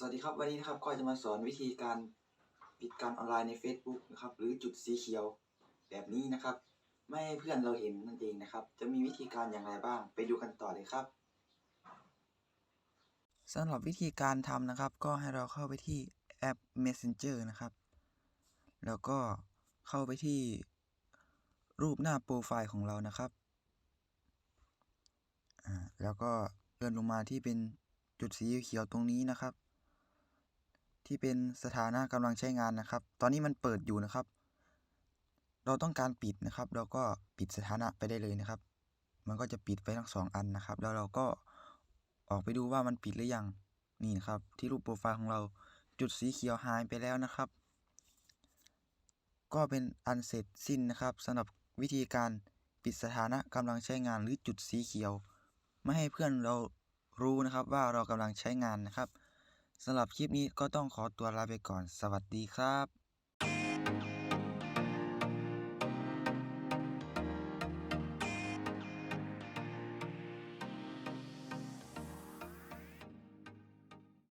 สวัสดีครับวันนี้นะครับก็จะมาสอนวิธีการปิดการออนไลน์ใน Facebook นะครับ หรือจุดสีเขียวแบบนี้นะครับ ไม่ให้เพื่อนเราเห็นนั่นเองนะครับ จะมีวิธีการอย่างไรบ้าง ไปดูกันต่อเลยครับสำหรับวิธีการทำนะครับ ก็ให้เราเข้าไปที่แอป Messenger นะครับ แล้วก็เข้าไปที่รูปหน้าโปรไฟล์ของเรานะครับแล้วก็เลื่อนลงมาที่เป็นจุดสีเขียวตรงนี้นะครับ ที่เป็นสถานะกำลังใช้งานนะครับ ตอนนี้มันเปิดอยู่นะครับ เราต้องการปิดนะครับ เราก็ปิดสถานะไปได้เลยนะครับ มันก็จะปิดไปทั้งสองอันนะครับ แล้วเราก็ออกไปดูว่ามันปิดหรือยัง นี่นะครับ ที่รูปโปรไฟล์ของเราจุดสีเขียวหายไปแล้วนะครับ ก็เป็นอันเสร็จสิ้นนะครับสำหรับวิธีการปิดสถานะกำลังใช้งานหรือจุดสีเขียว ไม่ให้เพื่อนเรารู้นะครับว่าเรากำลังใช้งานนะครับ สำหรับคลิปนี้ก็ต้องขอตัวลาไปก่อน สวัสดีครับ